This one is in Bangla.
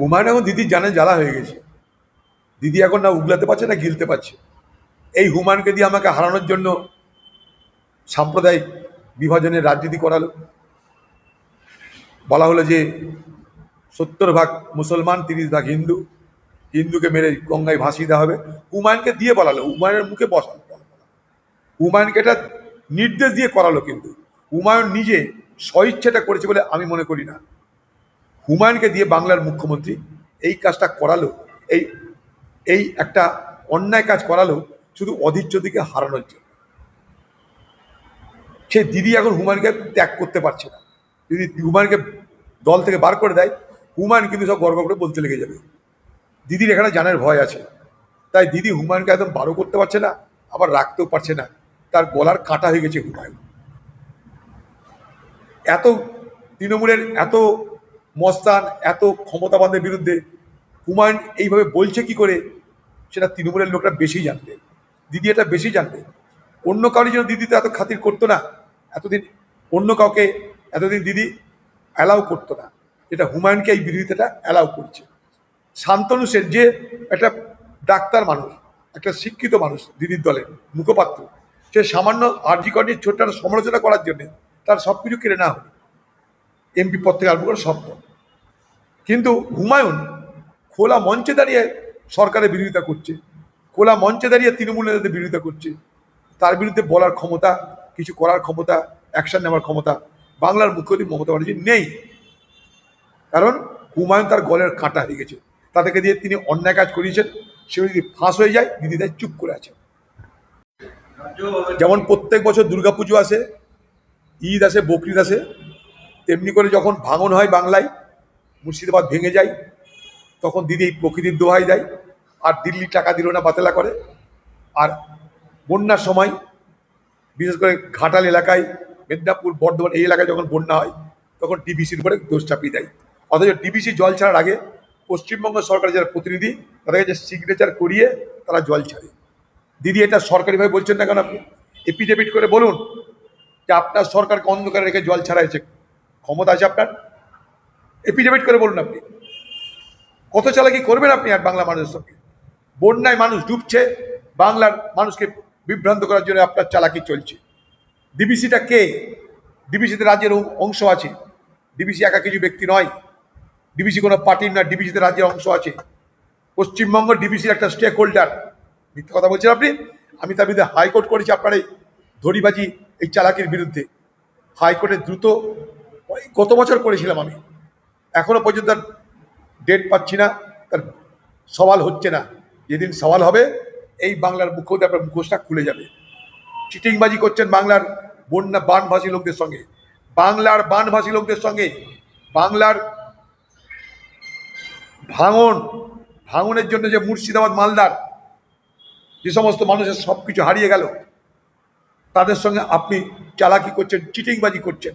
হুমায়ুন এখন দিদির জানে জ্বালা হয়ে গেছে। দিদি এখন না উগলাতে পারছে না গিলতে পারছে। এই হুমায়ুনকে দিয়ে আমাকে হারানোর জন্য সাম্প্রদায়িক বিভাজনের রাজনীতি করালো। বলা হলো যে সত্তর ভাগ মুসলমান, তিরিশ ভাগ হিন্দু। হিন্দুকে মেরে গঙ্গায় ভাসিয়ে দেওয়া হবে। হুমায়ুনকে দিয়ে বলালো, হুমায়ুনের মুখে বসা। হুমায়ুনকে এটা নির্দেশ দিয়ে করালো কিন্তু। হুমায়ুন নিজে স্বইচ্ছেটা করেছে বলে আমি মনে করি না। হুমায়ুনকে দিয়ে বাংলার মুখ্যমন্ত্রী এই কাজটা করালো, এই এই একটা অন্যায় কাজ করালো শুধু অধীরচদিকে হারানোর জন্য। সে দিদি এখন হুমায়ুনকে ত্যাগ করতে পারছে না। যদি হুমায়ুনকে দল থেকে বার করে দেয়, হুমায়ুন কিন্তু সব গর্ব করে বলতে লেগে যাবে। দিদির এখানে জানার ভয় আছে। তাই দিদি হুমায়ুনকে একদম বারো করতে পারছে না, আবার রাখতেও পারছে না। তার গলার কাটা হয়ে গেছে হুমায়ুন। এত তৃণমূলের এত মস্তান এত ক্ষমতাবানদের বিরুদ্ধে হুমায়ুন এইভাবে বলছে কি করে, সেটা তৃণমূলের লোকরা বেশি জানবে। দিদি এটা বেশি জানবে। অন্য কারোর জন্য দিদি তো এত খাতির করতো না। এতদিন অন্য কাউকে, এতদিন দিদি অ্যালাউ করতো না। এটা হুমায়ুনকে এই বিরোধিতাটা অ্যালাউ করছে। শান্তনু সেন যে একটা ডাক্তার মানুষ, একটা শিক্ষিত মানুষ দিদির দলের মুখপাত্র, সে সামান্য আর্জি কর্ণের ছোট্ট সমালোচনা করার জন্যে তার সব কিছু কেড়ে নেওয়া এমপি পদ থেকে আরম্ভ করে সব। কিন্তু হুমায়ুন খোলা মঞ্চে দাঁড়িয়ে সরকারের বিরোধিতা করছে, খোলা মঞ্চে দাঁড়িয়ে তৃণমূল নেতাদের বিরোধিতা করছে। তার বিরুদ্ধে বলার ক্ষমতা, কিছু করার ক্ষমতা অ্যাকশন নেওয়ার ক্ষমতা বাংলার মুখ্যমন্ত্রী মমতা ব্যানার্জি নেই। কারণ হুমায়ুন তার গলের কাঁটা হয়ে গেছে। তাদেরকে দিয়ে তিনি অন্যায় কাজ করিয়েছেন সে যদি ফাঁস হয়ে যায় দিদিদাই চুপ করে আছে। যেমন প্রত্যেক বছর দুর্গাপুজো আসে, ঈদ আসে, বকরিদ আসে তেমনি করে যখন ভাঙন হয় বাংলায়, মুর্শিদাবাদ ভেঙে যায়, তখন দিদি প্রকৃতির দোহাই দেয়, আর দিল্লি টাকা দিল না, বাতেলা করে। আর বন্যার সময়, বিশেষ করে ঘাটাল এলাকায়, মেদিনীপুর, বর্ধমান এই এলাকায় যখন বন্যা হয়, তখন ডিবিসির উপরে দোষ চাপিয়ে দেয়। অথচ ডিবিসি জল ছাড়ার আগে পশ্চিমবঙ্গ সরকারের যারা প্রতিনিধি, তাদের কাছে সিগনেচার করিয়ে তারা জল ছাড়ে। দিদি, এটা সরকারিভাবে বলছেন না কেন আপনি? এপিডেভিট করে বলুন যে আপনার সরকারকে অন্ধকারে রেখে জল ছাড়াইছে ক্ষমতা আছে আপনার? এপিডেভিট করে বলুন আপনি। কত চালাকি করবেন আপনি আর বাংলা মানুষের সঙ্গে? বন্যায় মানুষ ডুবছে, বাংলার মানুষকে বিভ্রান্ত করার জন্য আপনার চালাকি চলছে। ডিবিসিটা কে? ডিবিসিতে রাজ্যের অংশ আছে। ডিবিসি একা কিছু ব্যক্তি নয়। ডিবিসি কোনো পার্টির না ডিবিসিতে রাজ্যের অংশ আছে। পশ্চিমবঙ্গ ডিবিসির একটা স্টেক হোল্ডার মিথ্যে কথা বলছেন আপনি? আমি তার বিরুদ্ধে হাইকোর্ট করেছি আপনার এই ধরিবাজি এই চালাকির বিরুদ্ধে। হাইকোর্টে দ্রুত ওই গত বছর করেছিলাম আমি। এখনও পর্যন্ত তার ডেট পাচ্ছি না, তার সওয়াল হচ্ছে না। যেদিন সওয়াল হবে, এই বাংলার মুখ্যমন্ত্রী আপনার মুখোশটা খুলে যাবে। চিটিংবাজি করছেন বাংলার বন্যা বানভাসী লোকদের সঙ্গে। বাংলার বানভাসী লোকদের সঙ্গে বাংলার ভাঙন, ভাঙনের জন্য যে মুর্শিদাবাদ মালদার যে সমস্ত মানুষের সব কিছু হারিয়ে গেল, তাদের সঙ্গে আপনি চালাকি করছেন, চিটিংবাজি করছেন।